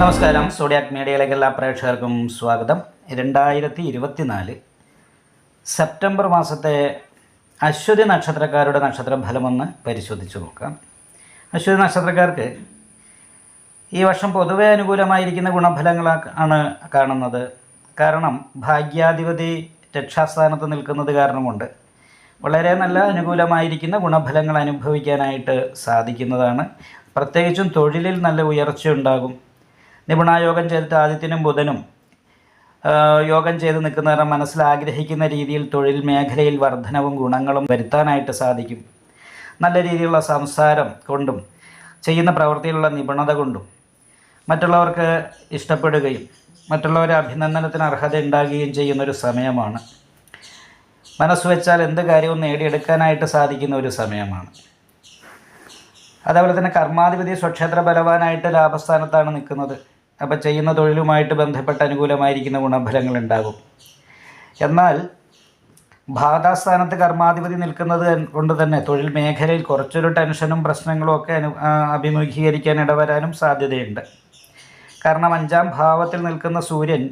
നമസ്കാരം. സോഡിയാക് മീഡിയയിലേക്ക് എല്ലാ പ്രേക്ഷകർക്കും സ്വാഗതം. രണ്ടായിരത്തി ഇരുപത്തിനാല് സെപ്റ്റംബർ മാസത്തെ അശ്വതി നക്ഷത്രക്കാരുടെ നക്ഷത്ര ഫലമൊന്ന് പരിശോധിച്ച് നോക്കാം. അശ്വതി നക്ഷത്രക്കാർക്ക് ഈ വർഷം പൊതുവെ അനുകൂലമായിരിക്കുന്ന ഗുണഫലങ്ങളാണ് കാണുന്നത്. കാരണം ഭാഗ്യാധിപതി രക്ഷാസ്ഥാനത്ത് നിൽക്കുന്നത് കാരണം കൊണ്ട് വളരെ നല്ല അനുകൂലമായിരിക്കുന്ന ഗുണഫലങ്ങൾ അനുഭവിക്കാനായിട്ട് സാധിക്കുന്നതാണ്. പ്രത്യേകിച്ചും തൊഴിലിൽ നല്ല ഉയർച്ചയുണ്ടാകും. നിപുണായോഗം ചെയ്തിട്ട് ആദിത്യനും ബുധനും യോഗം ചെയ്ത് നിൽക്കുന്നവരെ മനസ്സിൽ ആഗ്രഹിക്കുന്ന രീതിയിൽ തൊഴിൽ മേഖലയിൽ വർധനവും ഗുണങ്ങളും വരുത്താനായിട്ട് സാധിക്കും. നല്ല രീതിയിലുള്ള സംസാരം കൊണ്ടും ചെയ്യുന്ന പ്രവൃത്തിയിലുള്ള നിപുണത കൊണ്ടും മറ്റുള്ളവർക്ക് ഇഷ്ടപ്പെടുകയും മറ്റുള്ളവരെ അഭിനന്ദനത്തിന് അർഹത ഉണ്ടാകുകയും ചെയ്യുന്നൊരു സമയമാണ്. മനസ്സ് വെച്ചാൽ എന്ത് കാര്യവും നേടിയെടുക്കാനായിട്ട് സാധിക്കുന്ന ഒരു സമയമാണ്. അതേപോലെ തന്നെ കർമാധിപതി സ്വക്ഷേത്ര ബലവാനായിട്ട് ലാഭസ്ഥാനത്താണ് നിൽക്കുന്നത്. അപ്പോൾ ചെയ്യുന്ന തൊഴിലുമായിട്ട് ബന്ധപ്പെട്ട് അനുകൂലമായിരിക്കുന്ന ഗുണഫലങ്ങൾ ഉണ്ടാകും. എന്നാൽ ബാധാസ്ഥാനത്ത് കർമാധിപതി നിൽക്കുന്നത് കൊണ്ട് തന്നെ തൊഴിൽ മേഖലയിൽ കുറച്ചൊരു ടെൻഷനും പ്രശ്നങ്ങളും ഒക്കെ അനു അഭിമുഖീകരിക്കാൻ ഇടവരാനും സാധ്യതയുണ്ട്. കാരണം അഞ്ചാം ഭാവത്തിൽ നിൽക്കുന്ന സൂര്യൻ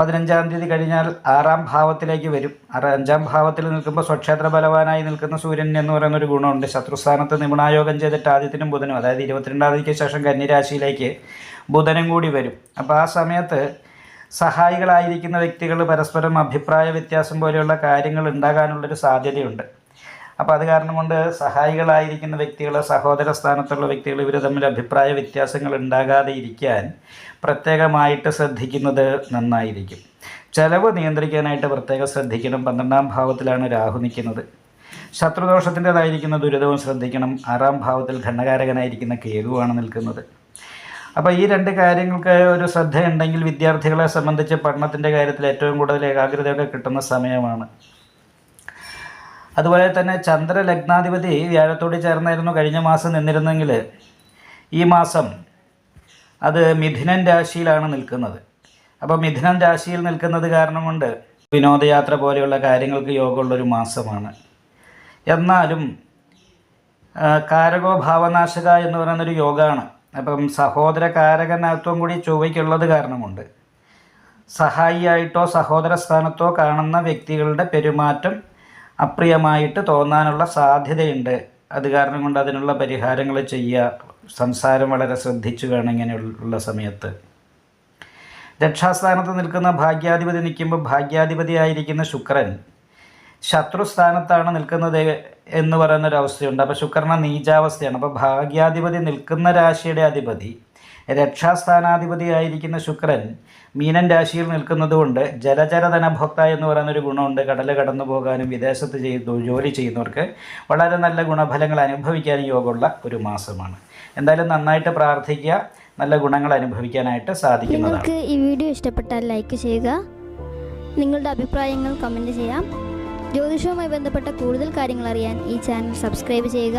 പതിനഞ്ചാം തീയതി കഴിഞ്ഞാൽ ആറാം ഭാവത്തിലേക്ക് വരും. അഞ്ചാം ഭാവത്തിൽ നിൽക്കുമ്പോൾ സ്വക്ഷേത്ര ബലവാനായി നിൽക്കുന്ന സൂര്യൻ എന്ന് പറയുന്ന ഒരു ഗുണമുണ്ട്. ശത്രുസ്ഥാനത്ത് നിപുണായോഗം ചെയ്തിട്ട് ആദ്യത്തിനും ബുധനും അതായത് ഇരുപത്തിരണ്ടാം തീയതിക്ക് ശേഷം കന്യരാശിയിലേക്ക് ബുധനും കൂടി വരും. അപ്പോൾ ആ സമയത്ത് സഹായികളായിരിക്കുന്ന വ്യക്തികൾ പരസ്പരം അഭിപ്രായ വ്യത്യാസം പോലെയുള്ള കാര്യങ്ങൾ ഉണ്ടാകാനുള്ളൊരു സാധ്യതയുണ്ട്. അപ്പോൾ അത് കാരണം കൊണ്ട് സഹായികളായിരിക്കുന്ന വ്യക്തികൾ സഹോദര സ്ഥാനത്തുള്ള വ്യക്തികൾ ഇവർ തമ്മിൽ അഭിപ്രായ വ്യത്യാസങ്ങൾ ഉണ്ടാകാതെ ഇരിക്കാൻ പ്രത്യേകമായിട്ട് ശ്രദ്ധിക്കുന്നത് നന്നായിരിക്കും. ചെലവ് നിയന്ത്രിക്കാനായിട്ട് പ്രത്യേകം ശ്രദ്ധിക്കണം. പന്ത്രണ്ടാം ഭാവത്തിലാണ് രാഹു നിൽക്കുന്നത്. ശത്രുദോഷത്തിന്റെതായിരിക്കുന്ന ദുരിതവും ശ്രദ്ധിക്കണം. ആറാം ഭാവത്തിൽ ഘണ്ണകാരകനായിരിക്കുന്ന കേതുവാണ് നിൽക്കുന്നത്. അപ്പോൾ ഈ രണ്ട് കാര്യങ്ങൾക്ക് ഒരു ശ്രദ്ധയുണ്ടെങ്കിൽ വിദ്യാർത്ഥികളെ സംബന്ധിച്ച് പഠനത്തിന്റെ കാര്യത്തിൽ ഏറ്റവും കൂടുതൽ ഏകാഗ്രതയൊക്കെ കിട്ടുന്ന സമയമാണ്. അതുപോലെ തന്നെ ചന്ദ്ര ലഗ്നാധിപതി വ്യാഴത്തോട് ചേർന്നായിരുന്നു കഴിഞ്ഞ മാസം നിന്നിരുന്നെങ്കിൽ ഈ മാസം അത് മിഥുനൻ രാശിയിലാണ് നിൽക്കുന്നത്. അപ്പോൾ മിഥുനൻ രാശിയിൽ നിൽക്കുന്നത് കാരണം കൊണ്ട് വിനോദയാത്ര പോലെയുള്ള കാര്യങ്ങൾക്ക് യോഗമുള്ളൊരു മാസമാണ്. എന്നാലും കാരകോ ഭാവനാശക എന്ന് പറയുന്നൊരു യോഗമാണ് അപ്പം സഹോദര കാരകനാത്വം കൂടി ചൊവ്വയ്ക്കുള്ളത് കാരണമുണ്ട് സഹായിയായിട്ടോ സഹോദര സ്ഥാനത്തോ കാണുന്ന വ്യക്തികളുടെ പെരുമാറ്റം അപ്രിയമായിട്ട് തോന്നാനുള്ള സാധ്യതയുണ്ട്. അത് കാരണം കൊണ്ട് അതിനുള്ള പരിഹാരങ്ങൾ ചെയ്യുക. സംസാരം വളരെ ശ്രദ്ധിച്ചു വേണം ഇങ്ങനെയുള്ള സമയത്ത്. രക്ഷാസ്ഥാനത്ത് നിൽക്കുന്ന ഭാഗ്യാധിപതി നിൽക്കുമ്പോൾ ഭാഗ്യാധിപതിയായിരിക്കുന്ന ശുക്രൻ ശത്രുസ്ഥാനത്താണ് നിൽക്കുന്നത് എന്ന് പറയുന്ന ഒരു അവസ്ഥയുണ്ട്. അപ്പോൾ ശുക്രന നീചാവസ്ഥയാണ്. അപ്പോൾ ഭാഗ്യാധിപതി നിൽക്കുന്ന രാശിയുടെ അധിപതി രക്ഷാസ്ഥാനാധിപതിയായിരിക്കുന്ന ശുക്രൻ മീനൻ രാശിയിൽ നിൽക്കുന്നതുകൊണ്ട് ജലചര ധനഭോക്ത എന്ന് പറയുന്നൊരു ഗുണമുണ്ട്. കടൽ കടന്നു പോകാനും വിദേശത്ത് ചെയ്തു ജോലി ചെയ്യുന്നവർക്ക് വളരെ നല്ല ഗുണഫലങ്ങൾ അനുഭവിക്കാനും യോഗമുള്ള ഒരു മാസമാണ്. എന്തായാലും നന്നായിട്ട് പ്രാർത്ഥിക്കുക നല്ല ഗുണങ്ങൾ അനുഭവിക്കാനായിട്ട് സാധിക്കുന്നതാണ്. നിങ്ങൾക്ക് ഈ വീഡിയോ ഇഷ്ടപ്പെട്ടാൽ ലൈക്ക് ചെയ്യുക നിങ്ങളുടെ അഭിപ്രായങ്ങൾ കമന്റ് ചെയ്യാം. ജ്യോതിഷവുമായി ബന്ധപ്പെട്ട കൂടുതൽ കാര്യങ്ങൾ അറിയാൻ ഈ ചാനൽ സബ്സ്ക്രൈബ് ചെയ്യുക.